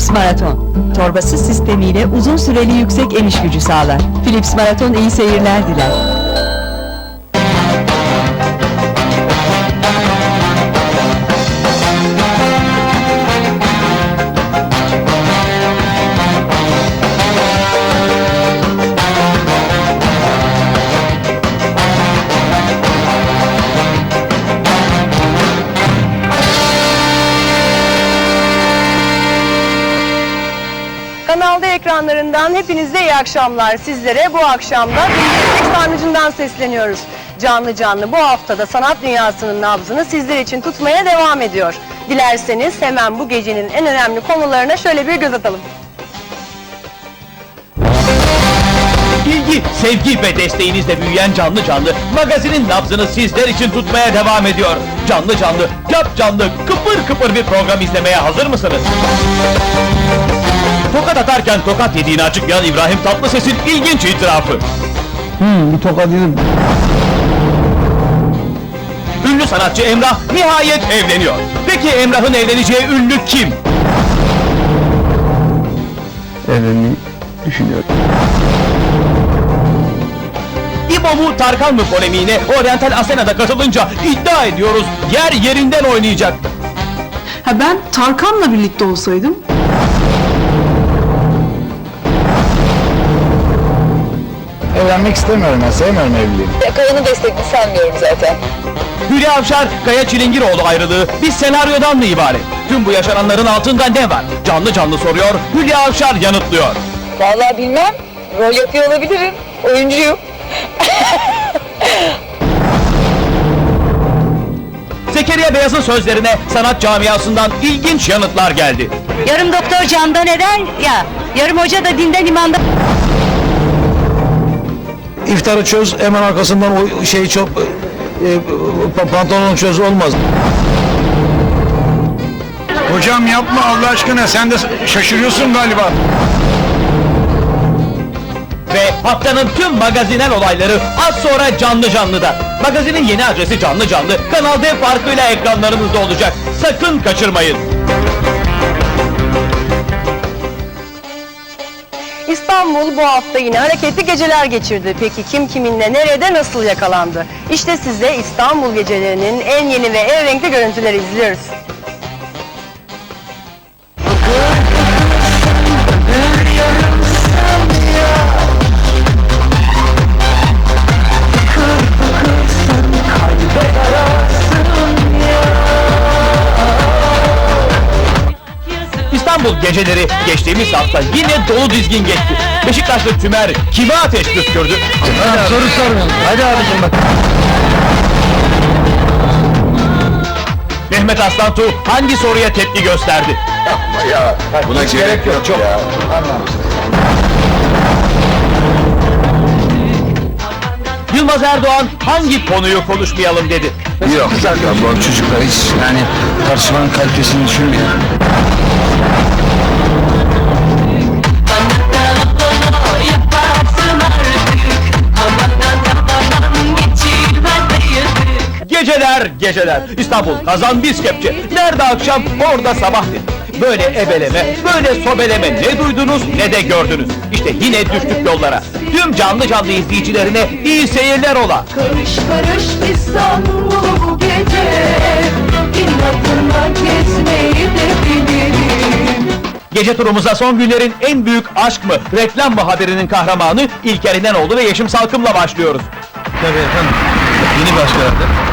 Philips Maraton. Torbasız sistemiyle uzun süreli yüksek eniş gücü sağlar. Philips Maraton iyi seyirler diler. Ekranlarından hepinize iyi akşamlar. Sizlere bu akşamda Bilgeçlik Sarnıcı'ndan sesleniyoruz. Canlı canlı bu haftada sanat dünyasının nabzını sizler için tutmaya devam ediyor. Dilerseniz hemen bu gecenin en önemli konularına şöyle bir göz atalım. İlgi, sevgi ve desteğinizle büyüyen canlı canlı magazinin nabzını sizler için tutmaya devam ediyor. Canlı canlı, yap canlı, kıpır kıpır bir program izlemeye hazır mısınız? Tokat atarken tokat yediğini açıklayan İbrahim Tatlıses'in ilginç itirafı. Hmm, bir tokat yedim. Ünlü sanatçı Emrah nihayet evleniyor. Peki Emrah'ın evleneceği ünlü kim? Evlenmeyi düşünüyorum. İbo mu Tarkan mı polemiğine Oriental Asena'da katılınca iddia ediyoruz yer yerinden oynayacak. Ha ben Tarkan'la birlikte olsaydım Evlenmek istemiyorum ben, sevmiyorum evliliği. Kaya'nın destekli sanmıyorum zaten. Hülya Avşar, Kaya Çilingiroğlu ayrılığı bir senaryodan mı ibaret? Tüm bu yaşananların altında ne var? Canlı canlı soruyor, Hülya Avşar yanıtlıyor. Vallahi bilmem. Rol yapıyor olabilirim. Oyuncuyum. Zekeriya Beyaz'ın sözlerine sanat camiasından ilginç yanıtlar geldi. Yarım doktor candan eder ya, yarım hoca da dinden imandan... İftarı çöz, hemen arkasından o şeyi çok... E, pantolonu çöz olmaz. Hocam yapma Allah aşkına, sen de şaşırıyorsun galiba. Ve haftanın tüm magazinel olayları az sonra canlı canlıda. Magazinin yeni adresi canlı canlı, Kanal D farkıyla ekranlarınızda olacak. Sakın kaçırmayın. İstanbul bu hafta yine hareketli geceler geçirdi. Peki kim kiminle nerede nasıl yakalandı? İşte size İstanbul gecelerinin en yeni ve en renkli görüntüleri izliyoruz. Geceleri geçtiğimiz hafta yine dolu dizgin geçti. Beşiktaşlı Tümer kime ateş püskürdü? soru sormayın. Hadi abicim bak. Mehmet Aslantu hangi soruya tepki gösterdi? Buna gerek yok. Çok. Yılmaz Erdoğan hangi konuyu konuşmayalım dedi? Yok zaten bu çocuklar hiç yani tartışmanın kalitesini düşünmüyor. Geceler geceler İstanbul kazan biz kepçe Nerede akşam orada sabah dedi. Böyle ebeleme, böyle sobeleme ne duydunuz ne de gördünüz. İşte yine düştük yollara. Tüm canlı canlı izleyicilerine iyi seyirler ola. Karış karış İstanbul bu gece İnatına gezmeyi de bilirim Gece turumuza son günlerin en büyük aşk mı, reklam mı haberinin kahramanı İlker İnanoğlu ve Yeşim Salkım'la başlıyoruz. Tabii efendim. Yeni başlardı.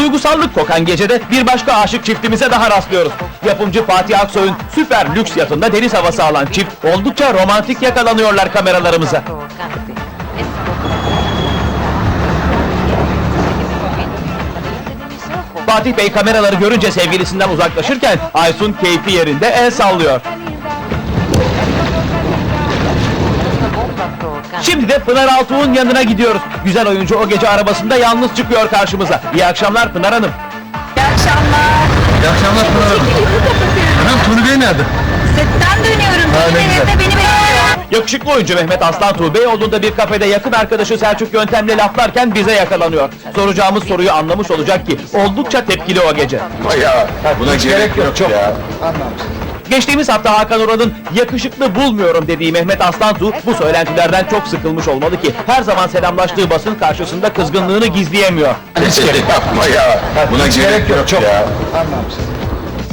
Duygusallık kokan gecede bir başka aşık çiftimize daha rastlıyoruz. Yapımcı Fatih Aksoy'un süper lüks yatında deniz havası alan çift oldukça romantik yakalanıyorlar kameralarımıza. Fatih Bey kameraları görünce sevgilisinden uzaklaşırken Aysun keyfi yerinde el sallıyor. Şimdi de Pınar Altuğ'un yanına gidiyoruz. Güzel oyuncu o gece arabasında yalnız çıkıyor karşımıza. İyi akşamlar Pınar Hanım. İyi akşamlar Pınar Hanım. Hanım Tunu Bey nerede? Setten dönüyorum Ha, ne güzel. beni bekliyor Yakışıklı oyuncu Mehmet Aslantuğ Beyoğlu'nda bir kafede yakın arkadaşı Selçuk Yöntem'le laflarken bize yakalanıyor. Soracağımız soruyu anlamış olacak ki oldukça tepkili o gece. Ya buna gerek yok ya. Geçtiğimiz hafta Hakan Ural'ın yakışıklı bulmuyorum dediği Mehmet Aslantuğ bu söylentilerden çok sıkılmış olmalı ki her zaman selamlaştığı basın karşısında kızgınlığını gizleyemiyor. Yapma ya. Buna gerek yok ya.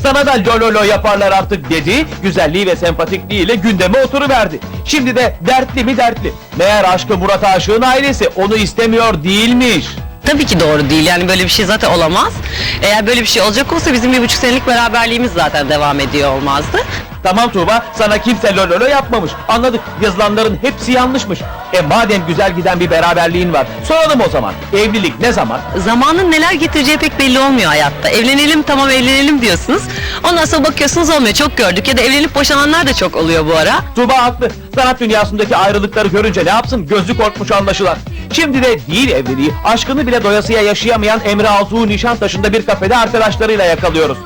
Sana da lololo yaparlar artık dedi, güzelliği ve sempatikliğiyle gündeme oturuverdi. Şimdi de dertli mi dertli. Meğer aşkı Murat Aşık'ın ailesi onu istemiyor değilmiş. Tabii ki doğru değil. Yani böyle bir şey zaten olamaz. Eğer böyle bir şey olacak olsa bizim bir buçuk senelik beraberliğimiz zaten devam ediyor olmazdı. Tamam Tuğba, sana kimse lololo yapmamış. Anladık, yazılanların hepsi yanlışmış. E madem güzel giden bir beraberliğin var, soralım o zaman. Evlilik ne zaman? Zamanın neler getireceği pek belli olmuyor hayatta. Evlenelim tamam evlenelim diyorsunuz. Ondan sonra bakıyorsunuz olmuyor. Çok gördük ya da evlenip boşananlar da çok oluyor bu ara. Tuğba haklı. Sanat dünyasındaki ayrılıkları görünce ne yapsın? Gözü korkmuş anlaşılan. Şimdi de değil evliliği, aşkını bile doyasıya yaşayamayan Emre Altuğ'u Nişantaşı'nda bir kafede arkadaşlarıyla yakalıyoruz.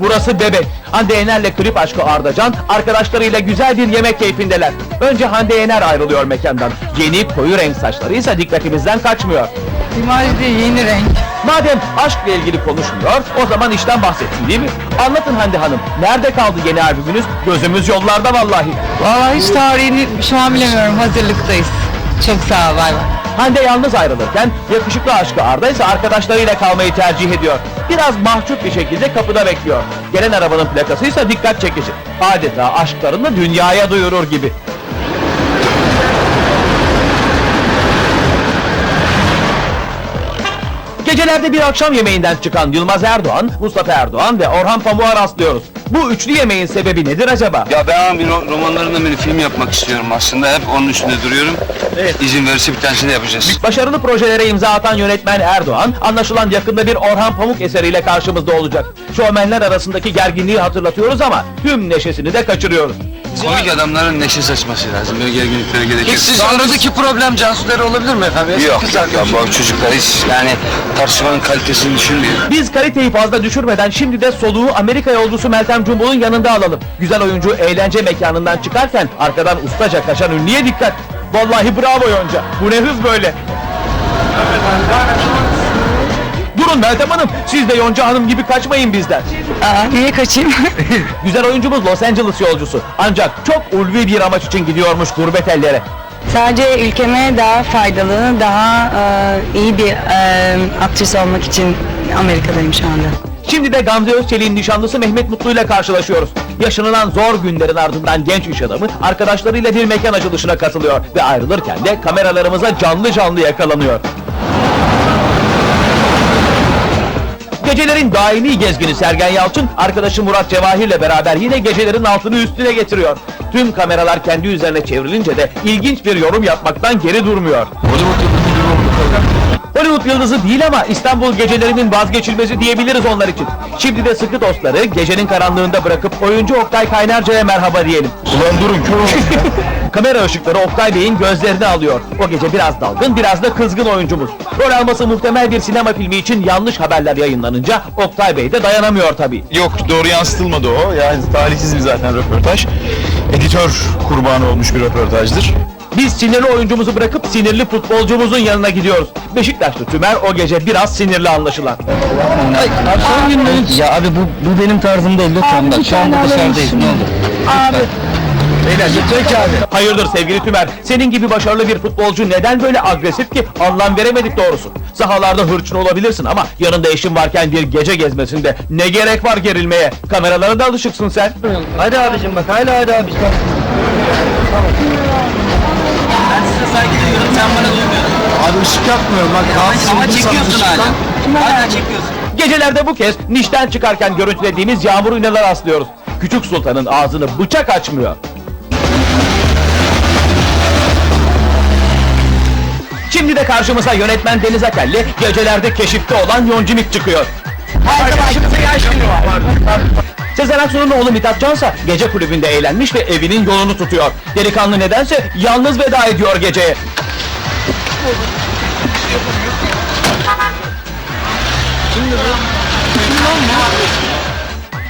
Burası Bebek. Hande Yener'le klip aşkı Ardacan, arkadaşlarıyla güzel bir yemek keyfindeler. Önce Hande Yener ayrılıyor mekandan. Yeni koyu renk saçları ise dikkatimizden kaçmıyor. Simaj değil yeni renk. Madem aşkla ilgili konuşmuyor, o zaman işten bahsetsin değil mi? Anlatın Hande Hanım, nerede kaldı yeni albümünüz? Gözümüz yollarda vallahi. Valla hiç tarihini şu an bilemiyorum hazırlıktayız. Çok sağ ol bay bay. Hande yalnız ayrılırken, yakışıklı aşkı Arda ise arkadaşlarıyla kalmayı tercih ediyor. Biraz mahcup bir şekilde kapıda bekliyor. Gelen arabanın plakası ise dikkat çekici. Adeta aşklarını dünyaya duyurur gibi. Gecelerde bir akşam yemeğinden çıkan Yılmaz Erdoğan, Mustafa Erdoğan ve Orhan Pamuk'a rastlıyoruz. Bu üçlü yemeğin sebebi nedir acaba? Ya ben ro- romanlarından bir film yapmak istiyorum aslında. Hep onun üstünde duruyorum. Evet. İzin verirse bir tanesini yapacağız. Başarılı projelere imza atan yönetmen Erdoğan, anlaşılan yakında bir Orhan Pamuk eseriyle karşımızda olacak. Şovmenler arasındaki gerginliği hatırlatıyoruz ama tüm neşesini de kaçırıyoruz. Komik adamların neşe saçması lazım. Böyle gerginliklere gerek yok. Siz aradaki problem Cansu'ları olabilir mi efendim? Yok ya bu çocuklar hiç yani tartışmanın kalitesini düşünmüyor. Biz kaliteyi fazla düşürmeden şimdi de soluğu Amerika yolcusu Meltem Cumhur'un yanında alalım. Güzel oyuncu eğlence mekanından çıkarken arkadan ustaca kaçan ünlüye dikkat. Vallahi bravo Yonca. Bu ne hız böyle? Durun Meltem Hanım, siz de Yonca Hanım gibi kaçmayın bizden. Aa, niye kaçayım? Güzel oyuncumuz Los Angeles yolcusu. Ancak çok ulvi bir amaç için gidiyormuş gurbet ellere. Sadece ülkeme daha faydalı, daha e, iyi bir e, aktris olmak için Amerika'dayım şu anda. Şimdi de Gamze Özçelik'in nişanlısı Mehmet Mutlu ile karşılaşıyoruz. Yaşanılan zor günlerin ardından genç iş adamı arkadaşlarıyla bir mekan açılışına katılıyor ve ayrılırken de kameralarımıza canlı canlı yakalanıyor. Gecelerin daimi gezgini Sergen Yalçın, arkadaşı Murat Cevahir'le beraber yine gecelerin altını üstüne getiriyor. Tüm kameralar kendi üzerine çevrilince de ilginç bir yorum yapmaktan geri durmuyor. Hollywood yıldızı değil ama İstanbul gecelerinin vazgeçilmezi diyebiliriz onlar için. Şimdi de sıkı dostları gecenin karanlığında bırakıp oyuncu Oktay Kaynarca'ya merhaba diyelim. Ulan durun kör. Kamera ışıkları Oktay Bey'in gözlerini alıyor. O gece biraz dalgın, biraz da kızgın oyuncumuz. Rol alması muhtemel bir sinema filmi için yanlış haberler yayınlanınca Oktay Bey de dayanamıyor tabii. Yok doğru yansıtılmadı o. Yani talihsiz bir zaten röportaj. Editör kurbanı olmuş bir röportajdır. Biz sinirli oyuncumuzu bırakıp sinirli futbolcumuzun yanına gidiyoruz. Beşiktaşlı Tümer o gece biraz sinirli anlaşılan. Son günlerin... Ya abi bu, bu benim tarzım değil lütfen bak. Şu anda dışarıdayız ne olur. Beyler yeter ki abi. Hayırdır sevgili Tümer? Senin gibi başarılı bir futbolcu neden böyle agresif ki? Anlam veremedik doğrusu. Sahalarda hırçın olabilirsin ama yanında eşin varken bir gece gezmesinde ne gerek var gerilmeye? Kameralara da alışıksın sen. Hadi abicim bak hala hadi abicim. Abi yapmıyorum bak. Ama çekiyorsun hala. Gecelerde bu kez nişten çıkarken görüntülediğimiz yağmur iğneler aslıyoruz. Küçük Sultan'ın ağzını bıçak açmıyor. Şimdi de karşımıza yönetmen Deniz Akelli, gecelerde keşifte olan Yoncimik çıkıyor. Sezen Aksu'nun oğlu Mithat Cansa gece kulübünde eğlenmiş ve evinin yolunu tutuyor. Delikanlı nedense yalnız veda ediyor geceye.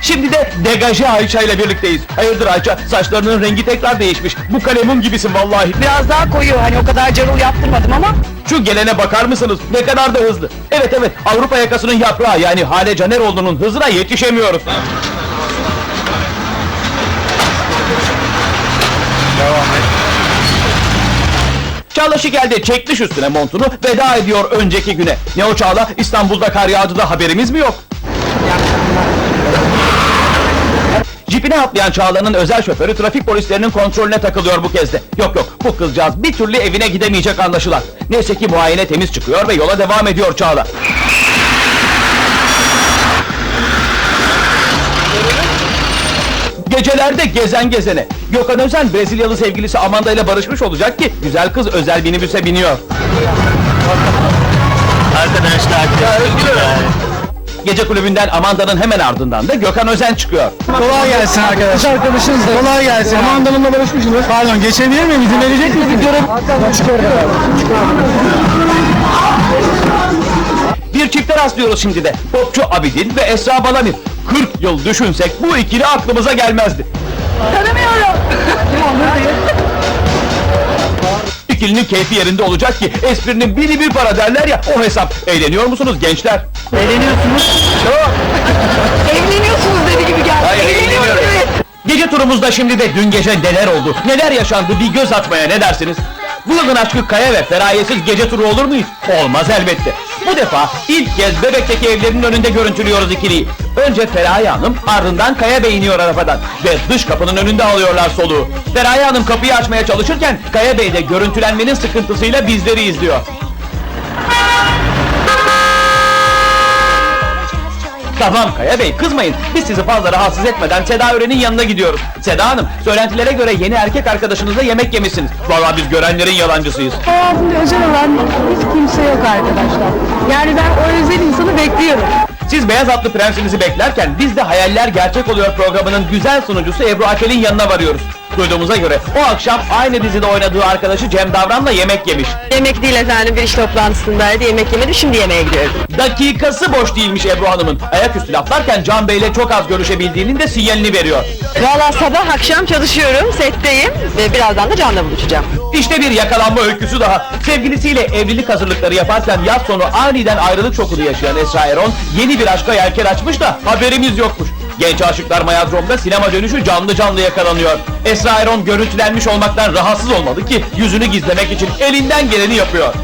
Şimdi de degaje Ayça ile birlikteyiz. Hayırdır Ayça? Saçlarının rengi tekrar değişmiş. Bu kalemun gibisin vallahi. Biraz daha koyu hani o kadar carıl yaptırmadım ama Şu gelene bakar mısınız? Ne kadar da hızlı. Evet evet Avrupa yakasının yaprağı yani Hale Caneroğlu'nun hızına yetişemiyoruz. Çağla Şikel çekmiş üstüne montunu veda ediyor önceki güne. Ne o Çağla? İstanbul'da kar yağdı da haberimiz mi yok? Cipine atlayan Çağla'nın özel şoförü trafik polislerinin kontrolüne takılıyor bu kez de. Yok yok bu kızcağız bir türlü evine gidemeyecek anlaşılan. Neyse ki muayene temiz çıkıyor ve yola devam ediyor Çağla. Gecelerde gezen gezene. Gökhan Özen Brezilyalı sevgilisi Amanda ile barışmış olacak ki güzel kız özel minibüse biniyor. Gece kulübünden Amanda'nın hemen ardından da Gökhan Özen çıkıyor. Kolay gelsin arkadaşlar. arkadaşınız da. Kolay gelsin. Aman Hanım'la barışmışsınız. Pardon geçebilir miyim? İzin verecek misiniz? Bir çifte rastlıyoruz şimdi de. Popçu Abidin ve Esra Balamir. 40 yıl düşünsek bu ikili aklımıza gelmezdi. Tanımıyorum. İkilinin keyfi yerinde olacak ki esprinin biri bir para derler ya o hesap. Eğleniyor musunuz gençler? eğleniyorsunuz. Çok. Evleniyorsunuz dedi gibi geldi. Hayır, eğleniyoruz. Gece turumuzda şimdi de dün gece neler oldu, neler yaşandı bir göz atmaya ne dersiniz? Bu yılın aşkı Kaya ve Feraye'siz gece turu olur muyuz? Olmaz elbette. Bu defa ilk kez Bebek'teki evlerin önünde görüntülüyoruz ikiliyi. Önce Feraye Hanım ardından Kaya Bey iniyor arabadan ve dış kapının önünde alıyorlar soluğu. Feraye Hanım kapıyı açmaya çalışırken Kaya Bey de görüntülenmenin sıkıntısıyla bizleri izliyor. Tamam Kaya Bey kızmayın. Biz sizi fazla rahatsız etmeden Seda Ören'in yanına gidiyoruz. Seda Hanım söylentilere göre yeni erkek arkadaşınızla yemek yemişsiniz. Vallahi biz görenlerin yalancısıyız. Hayatımda özel olan hiç kimse yok arkadaşlar. Yani ben o özel insanı bekliyorum. Siz Beyaz Atlı Prensinizi beklerken biz de Hayaller Gerçek Oluyor programının güzel sunucusu Ebru Akel'in yanına varıyoruz. Duyduğumuza göre o akşam aynı dizide oynadığı arkadaşı Cem Davran'la yemek yemiş. Yemek değil efendim bir iş toplantısındaydı yemek yemedim şimdi yemeğe gidiyorum. Dakikası boş değilmiş Ebru Hanım'ın. Ayaküstü laflarken Can Bey'le çok az görüşebildiğinin de sinyalini veriyor. Valla sabah akşam çalışıyorum setteyim ve birazdan da Can'la buluşacağım. İşte bir yakalanma öyküsü daha. Sevgilisiyle evlilik hazırlıkları yaparken yaz sonu aniden ayrılık şokunu yaşayan Esra Erol yeni bir aşka yelken açmış da haberimiz yokmuş. Genç aşıklar Mayadrom'da sinema dönüşü canlı canlı yakalanıyor. Esra Erol görüntülenmiş olmaktan rahatsız olmadı ki yüzünü gizlemek için elinden geleni yapıyor.